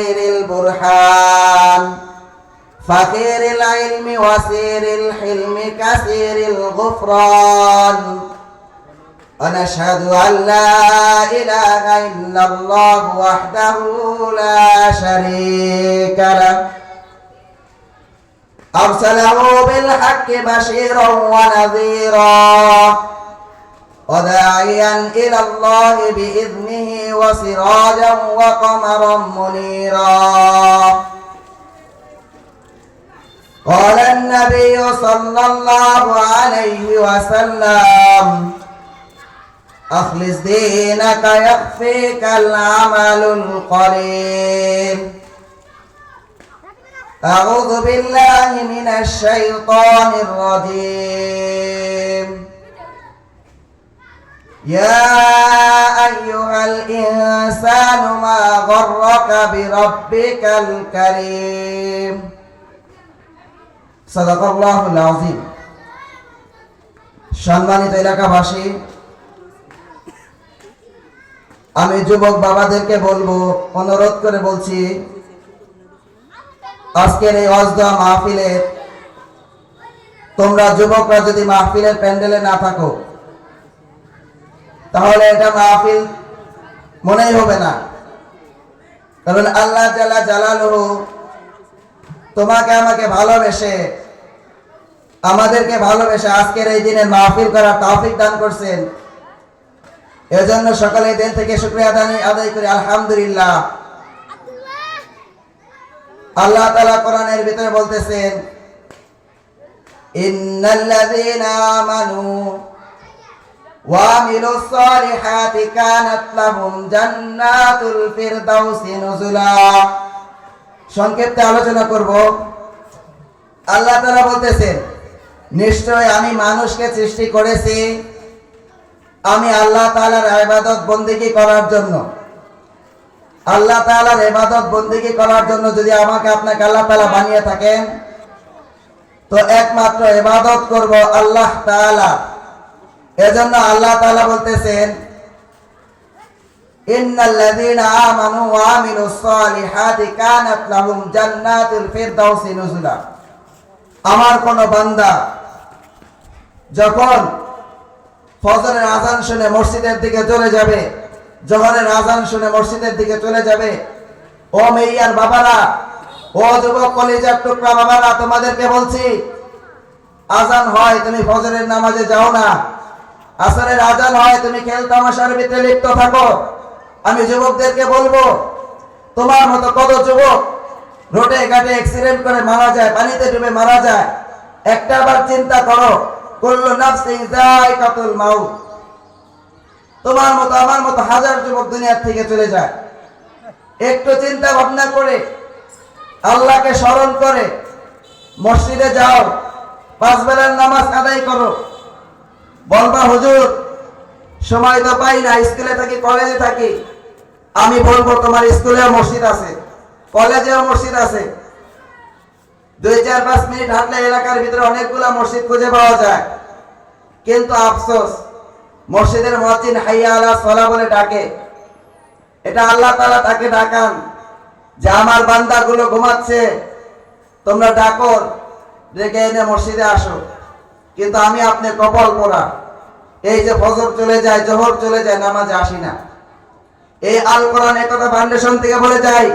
البرهان. فخير العلم وسير الحلم كثير الغفران. ونشهد أن لا إله إلا الله وحده لا شريك له. أرسله بالحق بشيرا ونذيرا. وداعيا إلى الله بإذنه وسراجا وقمرا منيرا قال النبي صلى الله عليه وسلم أخلص دينك يكفيك العمل القليل أعوذ بالله من الشيطان الرجيم يا أيها الإنسان ما غرك بربك الكريم صدق الله العظيم সম্মানিত এলাকাবাসী আমি যুবক বাবাদেরকে বলবো অনুরোধ করে বলছি আজকের এই অজদা মাহফিলে তোমরা যুবকরা যদি মাহফিলের প্যান্ডেলে না থাকো তাহলে এটা মাহফিল মনেই হবে না। কারণ আল্লাহ জালা জালালুহু তোমাকে আমাকে ভালোবেসে, আমাদেরকে ভালোবেসে আজকের এই দিনে মাহফিল করার তৌফিক দান করছেন। এজন্য সকালে দিন থেকে শুক্রিয়া আদায় আদায় করি, আলহামদুলিল্লাহ। আল্লাহ তাআলা কোরআনের ভিতরে বলতেছেন, ইন্নাল্লাযীনা আমানু কানাত লাহুম জান্নাতুল ফিরদাউসি সংক্ষেপে আলোচনা করব। আল্লাহ তাআলা বলতেছেন, নিশ্চয় আমি মানুষকে সৃষ্টি করেছি আমি আল্লাহ করার জন্য। আল্লাহ তাআলার ইবাদত বন্দেগী করার জন্য যদি আমাকে আপনাকে আল্লাহ তাআলা বানিয়ে থাকেন, তো একমাত্র ইবাদত করব আল্লাহ তাআলা। এজন্য আল্লাহ তাআলা বলতেছেন আমার কোন বান্দা যখন ফজরের আজান শুনে মসজিদের দিকে চলে যাবে, জহরের আজান শুনে মসজিদের দিকে চলে যাবে, ও মেয়ার বাবারা, ও যুবক কলেজের টুকরা বাবারা, তোমাদেরকে বলছি আজান হয়, তুমি ফজরের নামাজে যাও না। আসরের আজান হয়, তুমি খেল তামাশার ভিতরে লিপ্ত থাকো। আমি যুবকদেরকে বলব, তোমার মতো কত যুবক রোডে ঘাটে অ্যাক্সিডেন্ট করে মারা যায়, পানিতে ডুবে মারা যায়, একটা বার চিন্তা করো, কুল্লু নাফসিন যায়কাতুল মাউত। তোমার মতো, আমার মতো হাজার যুবক দুনিয়ার থেকে চলে যায়। একটু চিন্তা ভাবনা করে, আল্লাহকে স্মরণ করে, মসজিদে যাও, পাঁচ বেলার নামাজ আদায় করো। বলবা হুজুর, সময় তো পাই না, স্কুলে থাকি, কলেজে থাকি। আমি বলব, তোমার স্কুলেও মসজিদ আছে, কলেজেও মসজিদ আছে। দুই চার পাঁচ মিনিট হাঁটলে এলাকার ভিতরে অনেকগুলা মসজিদ খুঁজে পাওয়া যায়। কিন্তু আফসোস, মসজিদের মসজিদ হাইয়া আলা সলা বলে ডাকে। এটা আল্লাহ তালা তাকে ডাকান, যে আমার বান্দাগুলো ঘুমাচ্ছে, তোমরা ডাকো, ডেকে এনে মসজিদে আসো। কিন্তু আমি আপনি কপাল পড়া। এই যে ফজর চলে যায়, জোহর চলে যায়, নামাজে আসি না। এই আল কোরআন একথা ফাউন্ডেশন থেকে বলে যাই,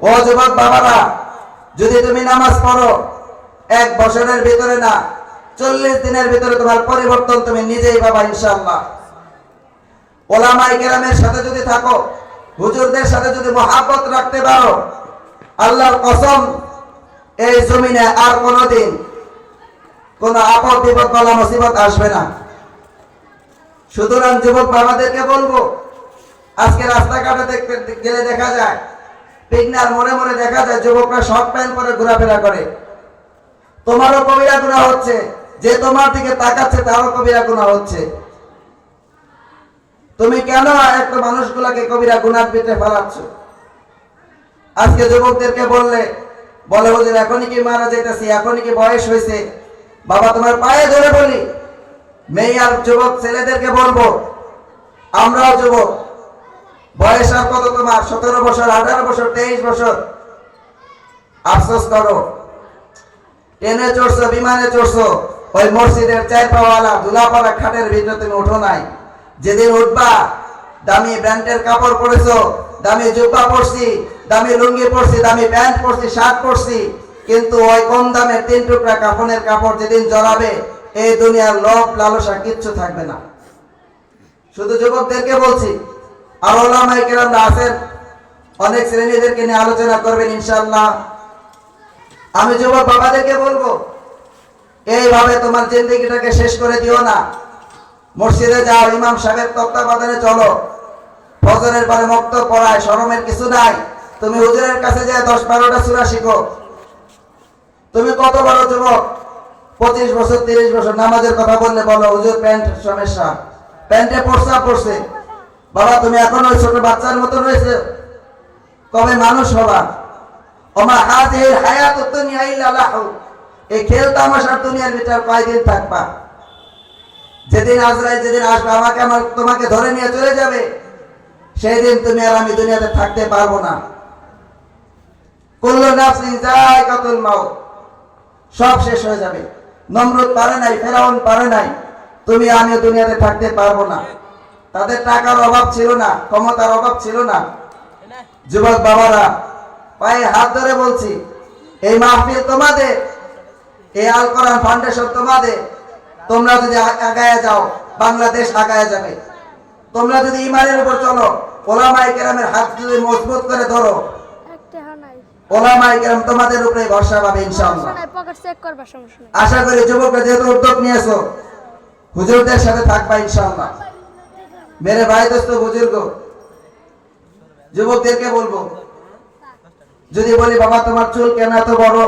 ও যুবক বাবারা, যদি তুমি নামাজ পড়ো, এক বছরের ভিতরে না, চল্লিশ দিনের ভিতরে তোমার পরিবর্তন তুমি নিজেই পাবা ইনশাল্লাহ ওলামাই কেরামের সাথে যদি থাকো, হুজুরদের সাথে যদি মহাব্বত রাখতে পারো, আল্লাহর কসম, এই জমিনে আর কোনোদিন কোন আপদ বিপদ বলা মুসিবত আসবে না। সুতরাং যুবক বাবাদেরকে বলব, আজকে রাস্তাঘাটে দেখতে গেলে দেখা যায় পিগনার মনে মনে দেখা যায়, যুবকরা শর্ট প্যান্ট পরে ঘোরাফেরা করে। তোমারও কবিরা গুণা হচ্ছে, যে তোমার দিকে তাকাচ্ছে, তারও কবিরা গুণা হচ্ছে। তুমি কেন একটা মানুষগুলাকে কবিরা গুণার ভিতরে ফেলাচ্ছ? আজকে যুবকদেরকে বললে, বলে হুজুর, এখনই কি মারা যেতেছি এখনই কি বয়স হয়েছে বাবা, তোমার পায়ে ধরে বলি, মেয়ে আর যুবক ছেলেদেরকে বলব, আমরাও যুবক, বয়স আর কত তোমার? সতেরো বছর, আঠারো বছর, তেইশ বছর। আফসোস করো ট্রেনে চড়ছো, বিমানে চড়ছো, ওই মসজিদের চার পাওয়ালা দুলাপাড়া খাটের ভিতরে তুমি উঠো নাই। যেদিন উঠবা, দামি ব্র্যান্ডের কাপড় পরেছো, দামি জুব্বা পরছি, দামি লুঙ্গি পরছি, দামি প্যান্ট পরছি, শার্ট পরছি কিন্তু ওই কম দামের তিন টুকরা কাফনের কাপড় যেদিন জড়াবে এই দুনিয়ার লোভ, লালসা কিচ্ছু থাকবে না। শুধু যুবকদেরকে বলছি, আর ওলামাই কেরামরা আছেন, অনেক শ্রেণীদেরকে নিয়ে আলোচনা করবেন ইনশাল্লাহ আমি যুবক বাবাদেরকে বলব, এইভাবে তোমার জিন্দগিটাকে শেষ করে দিও না। মসজিদে যাও, ইমাম সাহেবের তত্ত্বাবধানে চলো। ফজরের পরে মুক্ত পড়ায় শরমের কিছু নাই। তুমি হুজুরের কাছে যে দশ বারোটা সুরা শিখো। তুমি কত বড় যুবক? পঁচিশ বছর, তিরিশ বছর, নামাজের কথা বললে বলো, হুজুর, প্যান্ট সমস্যা। প্যান্টে পড়সা পড়ছে বাবা, তুমি এখন ছোট বাচ্চার মতো রয়েছে? কবে মানুষ হবা? ওমা হাজির হায়াত দুনিয়া ইল্লা লাহু এই খেল তামাশার দুনিয়ার ভিতর কয়দিন থাকবা? যেদিন আজরাইল যেদিন আসবে, আমাকে আমার তোমাকে ধরে নিয়ে চলে যাবে। সেই দিন তুমি আর আমি দুনিয়াতে থাকতে পারব না। কুল্লু নাফসিন যায়কাতুল মাউত। সব শেষ হয়ে যাবে। নমরুদ পারে নাই, ফেরাউন পারে নাই। তুমি আমি দুনিয়াতে থাকতে পারব না। তাদের টাকার অভাব ছিল না, ক্ষমতার অভাব ছিল না। যুবক বাবারা, পায়ে হাত ধরে বলছি, এই মাহফিল তোমাদের, এই আল কোরআন ফাউন্ডেশন তোমাদের। তোমরা যদি আগায় যাও, বাংলাদেশ আগায় যাবে। তোমরা যদি ইমানের উপর চলো ওলামাই কেরামের হাত যদি মজবুত করে ধরো ওলামাই কেরাম তোমাদের উপরে ভরসা পাবে ইনশাআল্লাহ। সমস্যা নাই পকেট চেক করবা সমস্যা নাই। আশা করি যুবকরা যেহেতু উদ্যোগ নিয়েছো হুজুরদের সাথে থাকবা ইনশাআল্লাহ। মেরে ভাই দোস্ত বুজুর্গ যুবকদেরকে বলব যদি বলি বাবা তোমার চুল কেন এত বড়?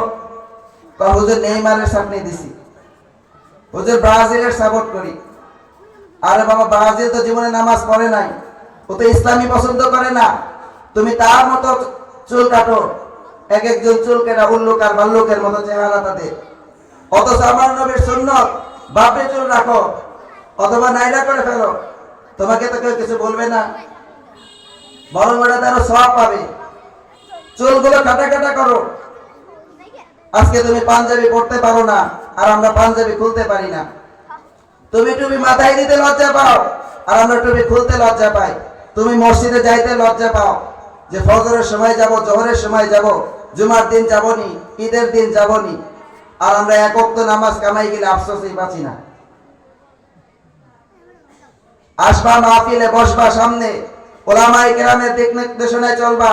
বা হুজুর নেইমারের সামনে দিছি। হুজুর ব্রাজিলের সাপোর্ট করি। আরে বাবা ব্রাজিল তো জীবনে নামাজ পড়ে নাই। ও তো ইসলামী পছন্দ করে না। তুমি তার মতো চুল কাটো। এক একজন চুল কেনা উল্লুক আর ভাল্লুকের মতো চেহারা তাদের। অথচ আমার নবীর সুন্নত, বাপরে চুল রাখো, অথবা নাইলা করে ফেলো। তোমাকে তো কেউ কিছু বলবে না। বরং ওটা তারও সব পাবে। চুলগুলো কাটা কাটা করো। আজকে তুমি পাঞ্জাবি পড়তে পারো না, আর আমরা পাঞ্জাবি খুলতে পারি না। তুমি টুপি মাথায় দিতে লজ্জা পাও, আর আমরা টুপি খুলতে লজ্জা পাই। তুমি মসজিদে যাইতে লজ্জা পাও। যে ফজরের সময় যাব, জোহরের সময় যাব, জুমার দিন যাবনি, ঈদের দিন যাবনি, আর আমরা একক তো নামাজ কামাই গেলে আফসোসই পাচ্ছি না। আসবা মাহফিলে, বসবা সামনে ওলামাই কেরামের দিক নির্দেশনায় চলবা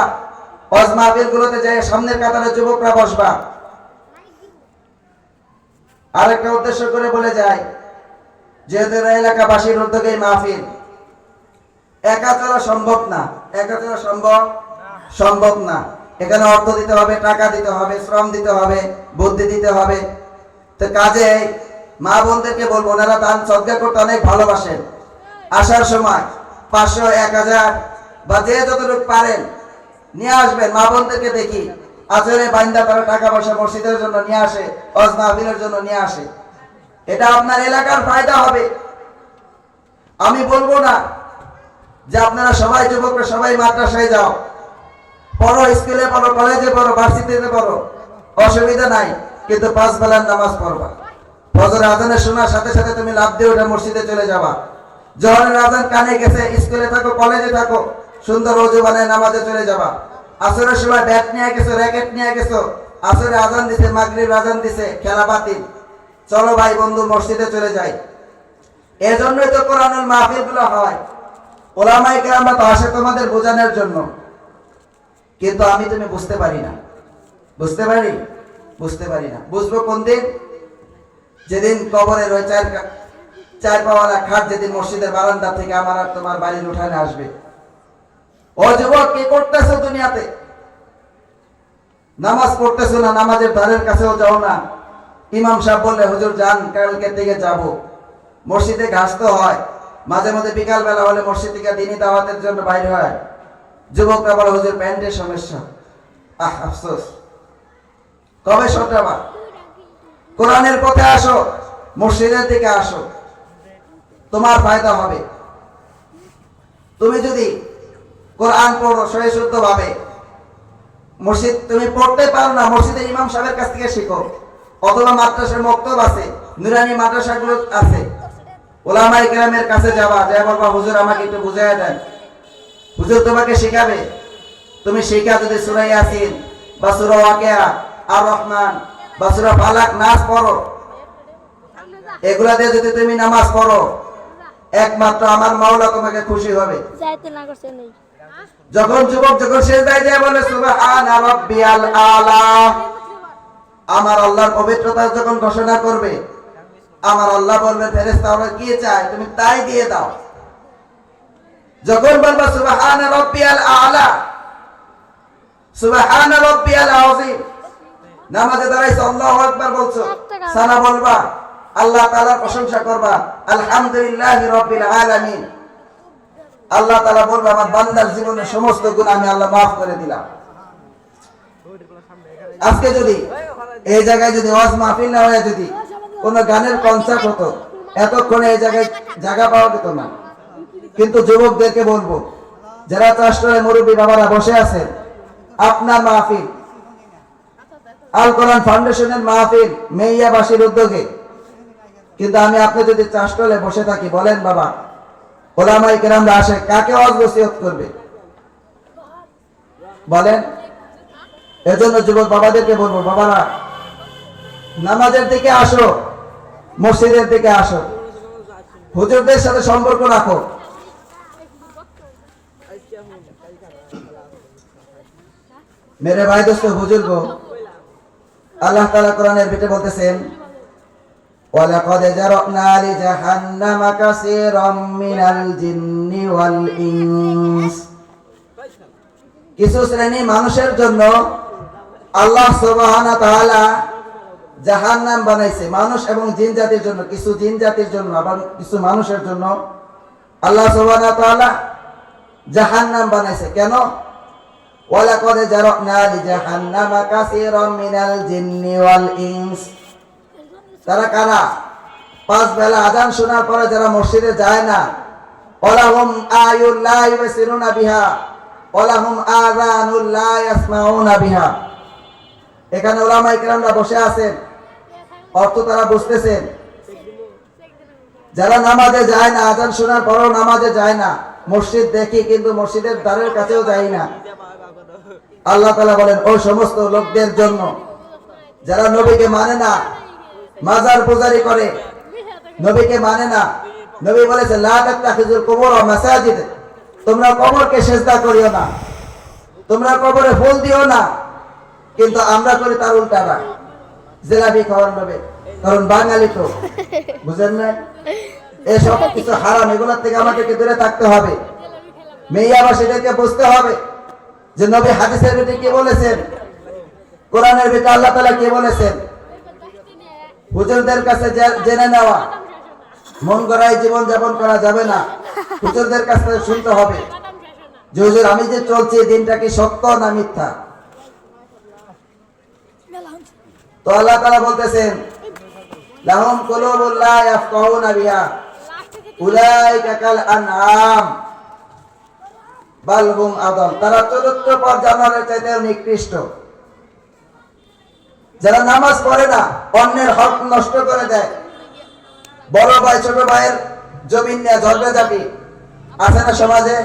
হজ মাহফিল গুলোতে যাই সামনের কাতারে যুবকরা বসবা। আরেকটা উদ্দেশ্য করে বলে যায়, যেহেতু এলাকাবাসীর উদ্যোগে মাহফিল, একা চলা সম্ভব না, একা চলা সম্ভব সম্ভব না। এখানে অর্থ দিতে হবে, টাকা দিতে হবে, শ্রম দিতে হবে, বুদ্ধি দিতে হবে। তো কাজে মা বোনদেরকে বলব, ওনারা দান সজ্ঞা করতে অনেক ভালোবাসেন। আসার সময় পাঁচশো, এক হাজার বা যে যতটুকু পারেন নিয়ে আসবেন। মা বোনদেরকে দেখি, আজরে বান্দা তারা টাকা পয়সা মসজিদের জন্য নিয়ে আসে অজ মাহফিলের জন্য নিয়ে আসে। এটা আপনার এলাকার ফায়দা হবে। আমি বলব না যে আপনারা সবাই যুবকরা সবাই মাদ্রাসায় যাও। পড়ো, স্কুলে পড়ো, কলেজে পড়ো, ভার্সিটিতে পড়ো। অসুবিধা নাই, কিন্তু পাঁচ বেলার নামাজ পড়বা। ফজর আজানের শোনার সাথে সাথে তুমি লাভ দিয়ে ওঠে মসজিদে চলে যাবা। জহরের আজান কানে গেছে, স্কুলে থাকো, কলেজে থাকো, সুন্দর অজু বানায় নামাজে চলে যাবা। আসরের সময় ব্যাট নিয়ে গেছো র্যাকেট নিয়ে গেছো, আসরে আজান দিছে, মাগরিব আজান দিছে, খেলা বাতিল। চলো ভাই বন্ধু, মসজিদে চলে যাই। এজন্যই তো কোরআনুল মাহফিলগুলো হয়। ওলামাই কেরামরা তো আসে তোমাদের বোঝানোর জন্য। কিন্তু আমি তুমি বুঝতে পারি না। বুঝতে পারি? বুঝতে পারি না। বুঝব কোন দিন? যেদিন কবরের ওই চার চার পাওয়ালা খাট যেদিন মসজিদের বারান্দা থেকে আমার আর তোমার বাড়ির উঠানে আসবে। ও যুবক, কি করতেছো দুনিয়াতে? নামাজ পড়তেছো না? নামাজের ধারের কাছেও যাও না। ইমাম সাহেব বললে, হুজুর, যান কালকে থেকে যাব। মসজিদে ঘাস তো হয়। মাঝে মাঝে বিকাল বেলা হলে মসজিদ থেকে দিনী দাওয়াতের জন্য বাইরে হয়। যুবকরা বলে, হুজুর, প্যান্টের সমস্যা। আহ, আফসোস। কবে সটাবা কোরআনের পথে আসো, মসজিদের দিকে আসো। তোমার ফায়দা হবে। তুমি যদি কোরআন পড়ো সহি শুদ্ধ ভাবে মসজিদ তুমি পড়তে পারো না মসজিদের ইমাম সাহেবের কাছ থেকে শিখো। অথবা মাদ্রাসার মক্তব আছে, নুরানি মাদ্রাসাগুলো আছে। ওলামাই গ্রামের কাছে যাবা যায় বলবা, হুজুর, আমাকে একটু বুঝাইয়া দেন। হুজুর তোমাকে শিখাবে। তুমি শিখা যদি সুরাই আসিন বা সুরা ওয়াকিয়া আর রহমান বা সুরা ফালাক নাচ পড়ো। এগুলা দিয়ে যদি তুমি নামাজ পড়ো একমাত্র আমার মাওলা তোমাকে খুশি হবে। যখন যুবক যখন শেষ দায় যায় বলে সুবহান রাব্বিয়াল আলা। আমার আল্লাহর পবিত্রতা যখন ঘোষণা করবে আমার আল্লাহ বলবে ফেরেশতা আমরা কি চাই তুমি তাই দিয়ে দাও। যখন বলবা, সুবহান রাব্বিয়াল আলা সুবহান রাব্বিয়াল আযীম নামাজে দাঁড়াইছো, আল্লাহু আকবার বলছো সানা বলবা, আল্লাহ তাআলার প্রশংসা করবা, আলহামদুলিল্লাহি রাব্বিল আলামিন আল্লাহ তাআলা বলবে, আমার বান্দার জীবনের সমস্ত গুণ আমি আল্লাহ মাফ করে দিলাম। আজকে যদি এই জায়গায় যদি ওয়াজ মাহফিল না হয়ে যদি কোন গানের কনসার্ট হতো, এতক্ষণে এই জায়গায় জায়গা পাওয়া যেত না। কিন্তু যুবকদেরকে বলব, যারা চাষটরে মুরব্বী বাবারা বসে আছেন, আপনার মাহফিল, আল কোরআন ফাউন্ডেশনের মাহফিল মেইয়াবাসীর উদ্যোগে, কিন্তু আমি আপনি যদি চাষটলে বসে থাকি, বলেন বাবা ওলামাই কেরামরা আসে, কাকে নসিহত করবে? বলেন। এজন্য যুবক বাবাদেরকে বলব, বাবারা, নামাজের দিকে আসো, মসজিদের দিকে আসো, হুজুরদের সাথে সম্পর্ক রাখো। মেরে ভাই দোস্ত বুজুর্গ আল্লাহ তালা কোরআনের ভিতরে বলতেছেন জারানা লিজাহান্নামা কাসীরাম মিনাল জিন্নি ওয়াল ইনস কিছু শ্রেণি মানুষের জন্য আল্লাহ সুবহানাহু তাআলা জাহান্নাম বানাইছে। মানুষ এবং জিন জাতির জন্য, কিছু জিন জাতির জন্য, আবার কিছু মানুষের জন্য আল্লাহ সুবহানাহু তাআলা জাহান্নাম বানাইছে। কেন? কাসীরাম মিনাল জিন্নি ওয়াল ইনস। তারা কারা? পাঁচ বেলা আজান শোনার পরে যারা মসজিদে যায় না ওলাহুম আয়ুল্লাহ ইউবসিরুনা বিহা ওলাহুম আযানুল্লাহ ইয়াসমাউনা বিহা। এখানে ওলামায়ে কেরামরা বসে আছেন। অর্থ তারা বুঝতেছেন। যারা নামাজে যায় না, আজান শোনার পরেও নামাজে যায় না, মসজিদ দেখি কিন্তু মসজিদের দ্বারের কাছেও যাই না। আল্লাহ তালা বলেন ওই সমস্ত লোকদের জন্য যারা নবীকে মানে না, মাজার পূজারি করে, নবীকে মানে না, নবী বলেছে, লা তাত্তাখিজুল কুবুর মাসাজিদ, তোমরা কবরকে সেজদা করিও না, তোমরা কবরে ফুল দিও না, কিন্তু আমরা করি তার উল্টাটা জিলাপি খাওয়ার নবে, কারণ বাঙালি তো, বুঝেন না এসব কিছু হারাম, এগুলোর থেকে আমাদেরকে দূরে থাকতে হবে। মেয়ে আবার সেটাকে বুঝতে হবে। যে নবী হাদিসের ভিতরে কি বলেছেন? কোরআনের ভিতরে আল্লাহ তাআলা কি বলেছেন? হুজুরদের কাছে জেনে নেওয়া। মন গড়ায় জীবন যাপন করা যাবে না। হুজুরদের কাছ থেকে শুনতে হবে। যে হুজুর, আমি যে চলছি দিনটা কি সত্য না মিথ্যা? তো আল্লাহ তাআলা বলতেছেন, লাহুম কুলুবুল লা ইয়াফকাহুনা বিহা, উলাইকা কাল আনআম। বাল হুম আদল তারা চতুর্থ পর জানোয়ারের চাইতে নিকৃষ্ট। যারা নামাজ পড়ে না, অন্যের হক নষ্ট করে দেয়। বড় ভাই, ছোট ভাইয়ের জমিন নিয়ে ঝগড়া যাবি। আছে না সমাজে?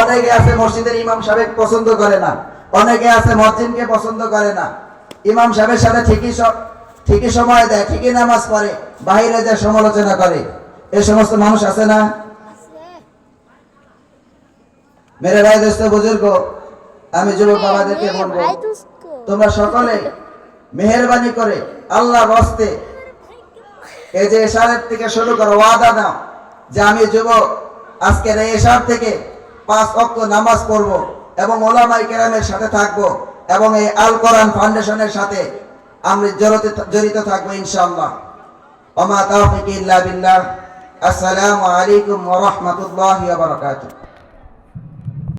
অনেকে আছে মসজিদের ইমাম সাহেব পছন্দ করে না। অনেকে আছে মসজিদকে পছন্দ করে না। ইমাম সাহেবের সাথে ঠিকই সব ঠিকই সময় দেয়, ঠিকই নামাজ পড়ে বাইরে যায় সমালোচনা করে এই সমস্ত মানুষ আছে না? মেরে ভাই দোস্ত বুজুর্গ আমি যুবক বাবাদেরকে বলব তোমরা সকলে মেহরবানি করে আল্লাহ বস্তে এই যে এশারের থেকে শুরু করো ওয়াদা নাও যে আমি যুবক আজকের এই এশার থেকে পাঁচ অক্ত নামাজ পড়ব এবং ওলামাই কেরামের সাথে থাকব এবং এই আল কোরআন ফাউন্ডেশনের সাথে আমি জড়িত জড়িত থাকব ইনশাআল্লাহ। ওমা তাওফিক ইল্লা বিল্লাহ। আসসালামু আলাইকুম ওয়া রাহমাতুল্লাহি ওয়া বারাকাতুহু।